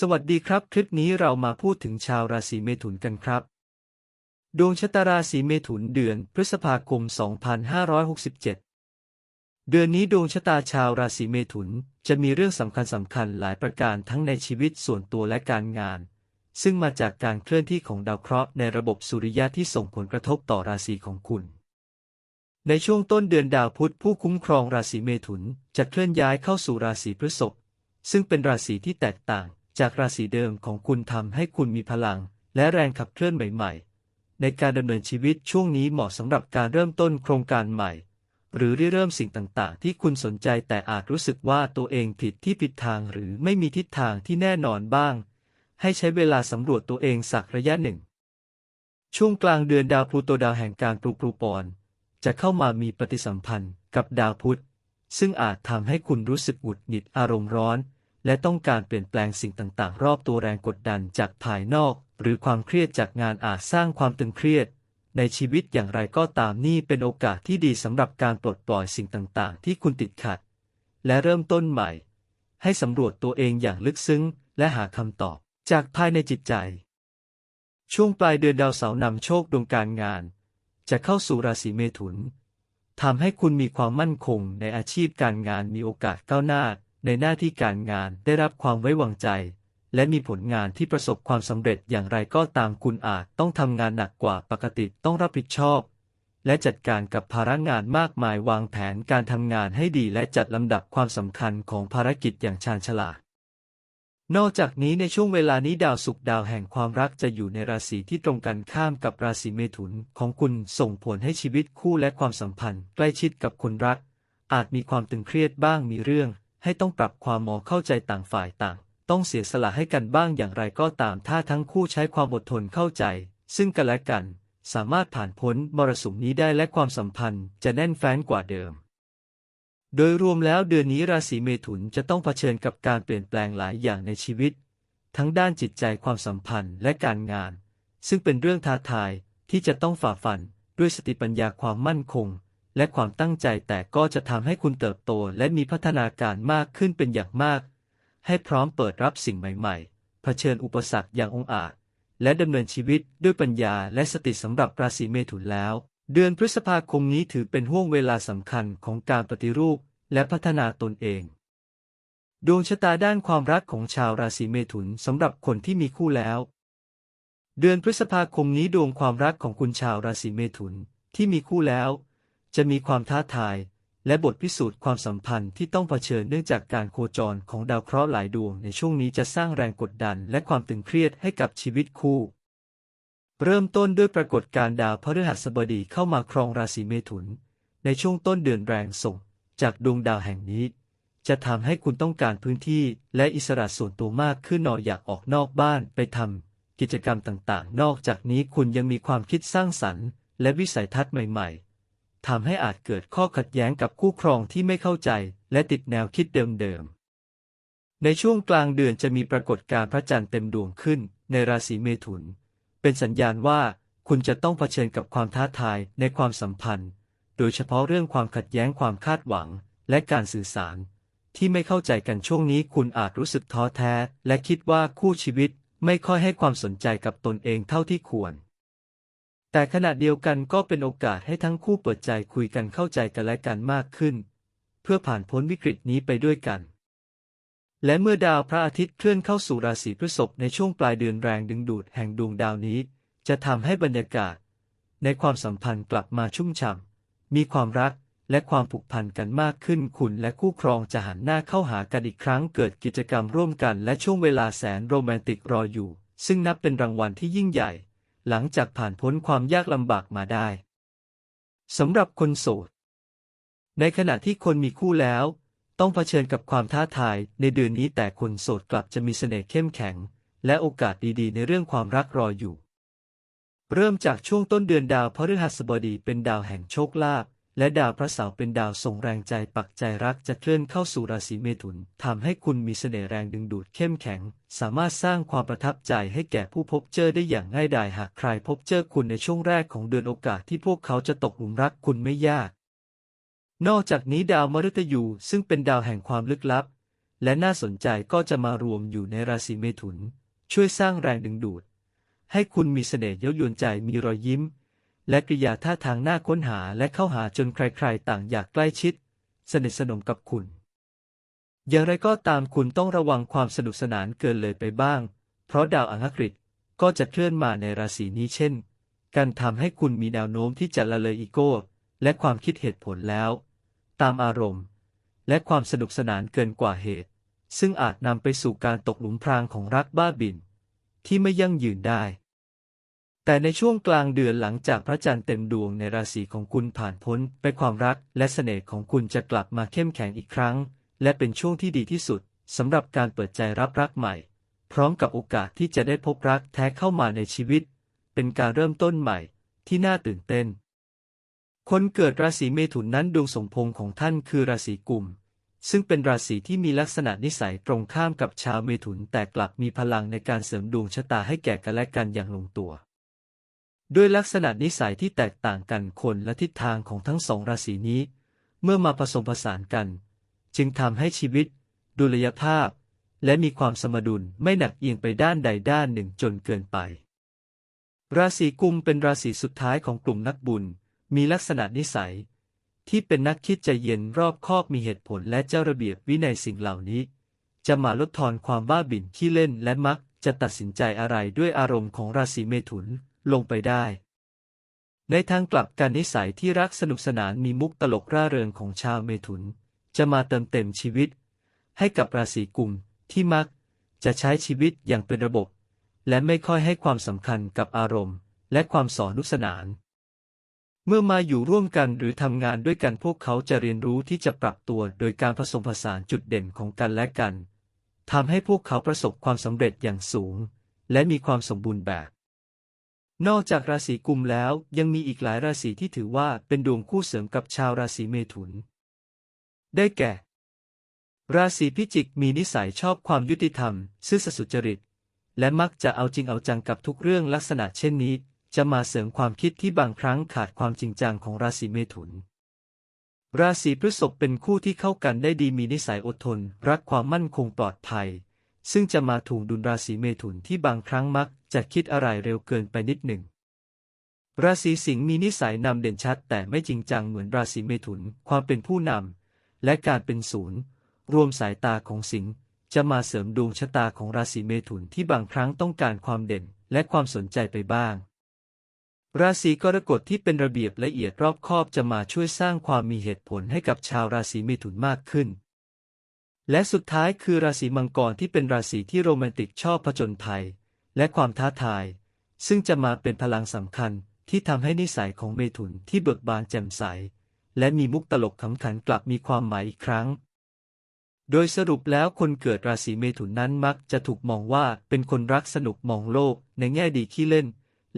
สวัสดีครับ คลิปนี้เรามาพูดถึงชาวราศีเมถุนกันครับ ดวงชะตาราศีเมถุนเดือนพฤษภาคม 2567 เดือนนี้ดวงชะตาชาวราศีเมถุนจะมีเรื่องสำคัญสำคัญหลายประการทั้งในชีวิตส่วนตัวและการงาน ซึ่งมาจากการเคลื่อนที่ของดาวเคราะห์ในระบบสุริยะที่ส่งผลกระทบต่อราศีของคุณ ในช่วงต้นเดือนดาวพุธผู้คุ้มครองราศีเมถุนจะเคลื่อนย้ายเข้าสู่ราศีพฤษภซึ่งเป็นราศีที่แตกต่าง จากราศีเดิมของคุณทำให้คุณมีพลัง และแรงขับเคลื่อนใหม่ๆ ในการดำเนินชีวิตช่วงนี้เหมาะสำหรับการเริ่มต้นโครงการใหม่ หรือริเริ่มสิ่งต่างๆ ที่คุณสนใจแต่อาจรู้สึกว่าตัวเองผิดที่ผิดทางหรือไม่มีทิศทางที่แน่นอนบ้าง ให้ใช้เวลาสำรวจตัวเองสักระยะหนึ่ง ช่วงกลางเดือนดาวพลูโตดาวแห่งการปลูกปลูปอนจะเข้ามามีปฏิสัมพันธ์กับดาวพุธซึ่งอาจทำให้คุณรู้สึกหงุดหงิดอารมณ์ร้อน และต้องการเปลี่ยนแปลงสิ่งต่างๆ รอบตัวแรงกดดันจากภายนอก หรือความเครียดจากงานอาจสร้างความตึงเครียด ในชีวิตอย่างไรก็ตามนี่เป็นโอกาสที่ดีสำหรับการปลดปล่อยสิ่งต่างๆ ที่คุณติดขัด และเริ่มต้นใหม่ ให้สำรวจตัวเองอย่างลึกซึ้ง และหาคำตอบ จากภายในจิตใจ ช่วงปลายเดือนดาวเสาร์นำโชคดวงการงาน จะเข้าสู่ราศีเมถุนทำให้คุณมีความมั่นคงในอาชีพการงานมีโอกาสก้าวหน้า ในหน้าที่การงานได้รับความไว้วางใจ และมีผลงานที่ประสบความสำเร็จอย่างไรก็ตามคุณอาจต้องทำงานหนักกว่าปกติต้องรับผิดชอบ และจัดการกับภาระงานมากมายวางแผนการทำงานให้ดีและจัดลำดับความสำคัญของภารกิจอย่างชาญฉลาดนอกจากนี้ในช่วงเวลานี้ดาวศุกดาวแห่งความรักจะอยู่ในราศีที่ตรงกันข้ามกับราศีเมถุนของคุณส่งผลให้ชีวิตคู่และความสัมพันธ์ ใกล้ชิดกับคนรัก อาจมีความตึงเครียดบ้างมีเรื่อง ให้ต้องปรับความมองเข้าใจต่างฝ่ายต่าง ต้องเสียสละให้กันบ้างอย่างไรก็ตาม ถ้าทั้งคู่ใช้ความอดทนเข้าใจ ซึ่งกันและกัน สามารถผ่านพ้นมรสุมนี้ได้และความสัมพันธ์จะแน่นแฟ้นกว่าเดิม โดยรวมแล้วเดือนนี้ราศีเมถุนจะต้องเผชิญกับการเปลี่ยนแปลงหลายอย่างในชีวิต ทั้งด้านจิตใจความสัมพันธ์และการงาน ซึ่งเป็นเรื่องท้าทายที่จะต้องฝ่าฟันด้วยสติปัญญาความมั่นคง และความตั้งใจแต่ก็จะทำให้คุณเติบโตและมีพัฒนาการมากขึ้นเป็นอย่างมาก ให้พร้อมเปิดรับสิ่งใหม่ๆ เผชิญอุปสรรคอย่างองอาจ และดำเนินชีวิตด้วยปัญญาและสติสำหรับราศีเมถุนแล้ว เดือนพฤษภาคมนี้ถือเป็นห่วงเวลาสำคัญของการปฏิรูปและพัฒนาตนเอง ดวงชะตาด้านความรักของชาวราศีเมถุนสำหรับคนที่มีคู่แล้ว เดือนพฤษภาคมนี้ดวงความรักของคุณชาวราศีเมถุนที่มีคู่แล้ว จะมีความท้าทาย และบทพิสูจน์ความสัมพันธ์ที่ต้องเผชิญเนื่องจากการโคจรของดาวเคราะห์หลายดวงในช่วงนี้จะสร้างแรงกดดันและความตึงเครียดให้กับชีวิตคู่ เริ่มต้นด้วยปรากฏการดาวพฤหัสบดีเข้ามาครองราศีเมถุน ในช่วงต้นเดือนแรงส่ง จากดวงดาวแห่งนี้ จะทำให้คุณต้องการพื้นที่และอิสระส่วนตัวมากขึ้นนออยากออกนอกบ้านไปทำกิจกรรมต่างๆ นอกจากนี้คุณยังมีความคิดสร้างสรรค์ และวิสัยทัศน์ใหม่ ๆ ทำให้อาจเกิดข้อขัดแย้งกับคู่ครองที่ไม่เข้าใจ และติดแนวคิดเดิมๆ ในช่วงกลางเดือนจะมีปรากฏการณ์พระจันทร์เต็มดวงขึ้น ในราศีเมถุน เป็นสัญญาณว่าคุณจะต้องเผชิญกับความท้าทายในความสัมพันธ์ โดยเฉพาะเรื่องความขัดแย้งความคาดหวัง และการสื่อสาร ที่ไม่เข้าใจกันช่วงนี้คุณอาจรู้สึกท้อแท้ และคิดว่าคู่ชีวิตไม่ค่อยให้ความสนใจกับตนเองเท่าที่ควร แต่ขณะเดียวกันก็เป็นโอกาสให้ทั้งคู่เปิดใจคุยกันเข้าใจกันและกันมากขึ้น เพื่อผ่านพ้นวิกฤตนี้ไปด้วยกัน และเมื่อดาวพระอาทิตย์เคลื่อนเข้าสู่ราศีพฤษภในช่วงปลายเดือนแรงดึงดูดแห่งดวงดาวนี้ จะทำให้บรรยากาศ ในความสัมพันธ์กลับมาชุ่มฉ่ำมีความรักและความผูกพันกันมากขึ้นคุณและคู่ครองจะหันหน้าเข้าหากันอีกครั้งเกิดกิจกรรมร่วมกันและช่วงเวลาแสนโรแมนติกรออยู่ ซึ่งนับเป็นรางวัลที่ยิ่งใหญ่ หลังจากผ่านพ้นความยากลำบากมาได้สำหรับคนโสด ในขณะที่คนมีคู่แล้ว ต้องเผชิญกับความท้าทายในเดือนนี้แต่คนโสดกลับจะมีเสน่ห์เข้มแข็ง และโอกาสดีๆ ในเรื่องความรักรออยู่ เริ่มจากช่วงต้นเดือนดาวพฤหัสบดีเป็นดาวแห่งโชคลาภ และดาวพระเสาร์เป็นดาวส่งแรงใจปักใจรักจะเคลื่อนเข้าสู่ราศีเมถุนทำให้คุณมีเสน่ห์แรงดึงดูดเข้มแข็ง สามารถสร้างความประทับใจให้แก่ผู้พบเจอได้อย่างง่ายดายหากใครพบเจอคุณในช่วงแรกของเดือนโอกาสที่พวกเขาจะตกหลุมรักคุณไม่ยาก นอกจากนี้ดาวมฤตยูซึ่งเป็นดาวแห่งความลึกลับ และน่าสนใจก็จะมารวมอยู่ในราศีเมถุน ช่วยสร้างแรงดึงดูด ให้คุณมีเสน่ห์เย้ายวนใจมีรอยยิ้ม และกริยาท่าทางน่าค้นหาและเข้าหาจนใครๆ ต่างอยากใกล้ชิด สนิทสนมกับคุณ อย่างไรก็ตามคุณต้องระวังความสนุกสนานเกินเลยไปบ้าง เพราะดาวอังคฤษก็จะเคลื่อนมาในราศีนี้เช่น การทำให้คุณมีแนวโน้มที่จะละเลยอีโก้ และความคิดเหตุผลแล้ว ตามอารมณ์ และความสนุกสนานเกินกว่าเหตุ ซึ่งอาจนำไปสู่การตกหลุมพรางของรักบ้าบิ่นที่ไม่ยั่งยืนได้ แต่ในช่วงกลางเดือนหลังจากพระจันทร์เต็มดวงในราศีของคุณผ่านพ้นไปความรักและเสน่ห์ของคุณจะกลับมาเข้มแข็งอีกครั้ง และเป็นช่วงที่ดีที่สุดสำหรับการเปิดใจรับรักใหม่ พร้อมกับโอกาสที่จะได้พบรักแท้เข้ามาในชีวิต เป็นการเริ่มต้นใหม่ที่น่าตื่นเต้น คนเกิดราศีเมถุนนั้นดวงสมพงษ์ของท่านคือราศีกุมซึ่งเป็นราศีที่มีลักษณะนิสัยตรงข้ามกับชาวเมถุนแต่กลับมีพลังในการเสริมดวงชะตาให้แก่กันและกันอย่างลงตัว ด้วยลักษณะนิสัยที่แตกต่างกันคนและทิศทางของทั้งสองราศีนี้ เมื่อมาผสมผสานกัน จึงทำให้ชีวิต ดุลยภาพ และมีความสมดุลไม่หนักเอียงไปด้านใดด้านหนึ่งจนเกินไป ราศีกุมเป็นราศีสุดท้ายของกลุ่มนักบุญ มีลักษณะนิสัย ที่เป็นนักคิดใจเย็นรอบคอบมีเหตุผลและเจ้าระเบียบวินัยสิ่งเหล่านี้ จะมาลดทอนความบ้าบิ่นขี้เล่นและมักจะตัดสินใจอะไรด้วยอารมณ์ของราศีเมถุน ลงไปได้ ในทางกลับกันนิสัยที่รักสนุกสนานมีมุกตลกร่าเริงของชาวเมถุน จะมาเติมเต็มชีวิต ให้กับราศีกุมที่มักจะใช้ชีวิตอย่างเป็นระบบ และไม่ค่อยให้ความสำคัญกับอารมณ์ และความสอนุสนาน เมื่อมาอยู่ร่วมกันหรือทำงานด้วยกันพวกเขาจะเรียนรู้ที่จะปรับตัวโดยการผสมผสานจุดเด่นของกันและกันทำให้พวกเขาประสบความสำเร็จอย่างสูง และมีความสมบูรณ์แบบ นอกจากราศีกุมแล้วยังมีอีกหลายราศีที่ถือว่าเป็นดวงคู่เสริมกับชาวราศีเมถุน ได้แก่ ราศีพิจิกมีนิสัยชอบความยุติธรรม ซื่อสัตย์สุจริต และมักจะเอาจริงเอาจังกับทุกเรื่องลักษณะเช่นนี้ จะมาเสริมความคิดที่บางครั้งขาดความจริงจังของราศีเมถุน ราศีพฤษภเป็นคู่ที่เข้ากันได้ดีมีนิสัยอดทน รักความมั่นคงปลอดภัยซึ่งจะมาถูกดุลราศีเมถุนที่บางครั้งมัก จะคิดอะไรเร็วเกินไปนิดหนึ่ง ราศีสิงห์มีนิสัยนำเด่นชัด แต่ไม่จริงจังเหมือนราศีเมถุน ความเป็นผู้นำและการเป็นศูนย์ รวมสายตาของสิงห์จะมาเสริมดวงชะตาของราศีเมถุนที่บางครั้งต้องการความเด่นและความสนใจไปบ้าง ราศีกรกฎที่เป็นระเบียบละเอียดรอบคอบจะมาช่วยสร้างความมีเหตุผลให้กับชาวราศีเมถุนมากขึ้น และสุดท้ายคือราศีมังกรที่เป็นราศีที่โรแมนติกชอบผจญภัย และความท้าทาย ซึ่งจะมาเป็นพลังสำคัญที่ทำให้นิสัยของเมถุนที่เบิกบานแจ่มใส และมีมุกตลกขำขันกลับมีความหมายอีกครั้ง โดยสรุปแล้วคนเกิดราศีเมถุนนั้นมักจะถูกมองว่าเป็นคนรักสนุกมองโลกในแง่ดีขี้เล่น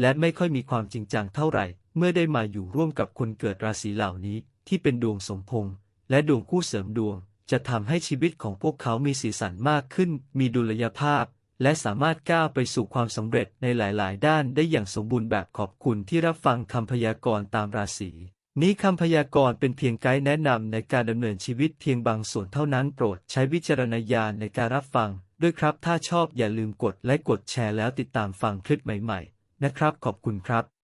และไม่ค่อยมีความจริงจังเท่าไหร่ เมื่อได้มาอยู่ร่วมกับคนเกิดราศีเหล่านี้ที่เป็นดวงสมพงษ์และดวงคู่เสริมดวง จะทำให้ชีวิตของพวกเขามีสีสันมากขึ้น มีดุลยภาพ และสามารถก้าวไปสู่ความสำเร็จในหลาย ๆ ด้านได้อย่างสมบูรณ์แบบขอบคุณที่รับฟังคำพยากรณ์ตามราศีนี้คำพยากรณ์เป็นเพียงไกด์แนะนำในการดำเนินชีวิตเพียงบางส่วนเท่านั้นโปรดใช้วิจารณญาณในการรับฟัง ด้วยครับถ้าชอบอย่าลืมกดไลค์กดแชร์แล้วติดตามฟังคลิปใหม่ ๆ นะครับ ขอบคุณครับ